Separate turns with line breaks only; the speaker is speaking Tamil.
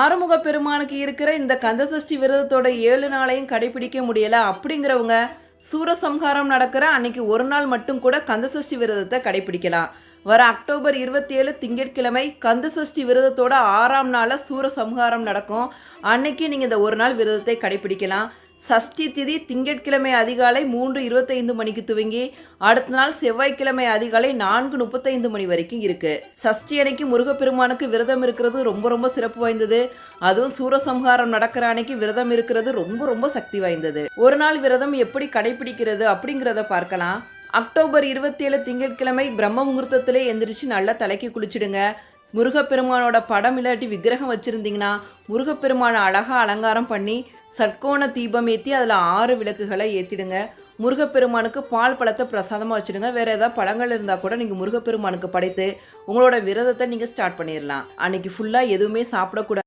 ஆறுமுக பெருமானுக்கு இருக்கிற இந்த கந்தசஷ்டி விரதத்தோட ஏழு நாளையும் கடைபிடிக்க முடியல. அப்படிங்கிறவங்க சூரசம்ஹாரம் நடக்கிற அன்னைக்கு ஒரு நாள் மட்டும் கூட கந்தசஷ்டி விரதத்தை கடைபிடிக்கலாம். வர அக்டோபர் இருபத்தி ஏழு திங்கட்கிழமை கந்தசஷ்டி விரதத்தோட ஆறாம் நாளில் சூரசம்ஹாரம் நடக்கும். அன்னைக்கு நீங்கள் இந்த ஒரு நாள் விரதத்தை கடைபிடிக்கலாம். சஷ்டி திதி திங்கட்கிழமை அதிகாலை மூன்று இருபத்தைந்து மணிக்கு துவங்கி அடுத்த நாள் செவ்வாய்க்கிழமை அதிகாலை நான்கு முப்பத்தைந்து மணி வரைக்கும் இருக்கு. சஷ்டி அன்னைக்கு முருகப்பெருமானுக்கு விரதம் இருக்கிறது ரொம்ப ரொம்ப சிறப்பு வாய்ந்தது. அதுவும் சூரசம்ஹாரம் நடக்கிற அன்னைக்கு விரதம் இருக்கிறது ரொம்ப ரொம்ப சக்தி வாய்ந்தது. ஒரு நாள் விரதம் எப்படி கடைபிடிக்கிறது அப்படிங்கிறத பார்க்கலாம். அக்டோபர் இருபத்தி ஏழு திங்கட்கிழமை பிரம்ம முகூர்த்தத்திலே எந்திரிச்சு நல்லா தலைக்கு குளிச்சிடுங்க. முருகப்பெருமானோட படம் இல்லாட்டி விக்கிரகம் வச்சுருந்தீங்கன்னா முருகப்பெருமானை அழகாக அலங்காரம் பண்ணி சட்கோண தீபம் ஏற்றி அதில் ஆறு விளக்குகளை ஏற்றிடுங்க முருகப்பெருமானுக்கு பால் பழத்தை பிரசாதமாக வச்சுடுங்க. வேறு ஏதாவது பழங்கள் இருந்தால் கூட நீங்கள் முருகப்பெருமானுக்கு படைத்து உங்களோட விரதத்தை நீங்கள் ஸ்டார்ட் பண்ணிடலாம் அன்னைக்கு ஃபுல்லாக எதுவுமே சாப்பிடக்கூடாது.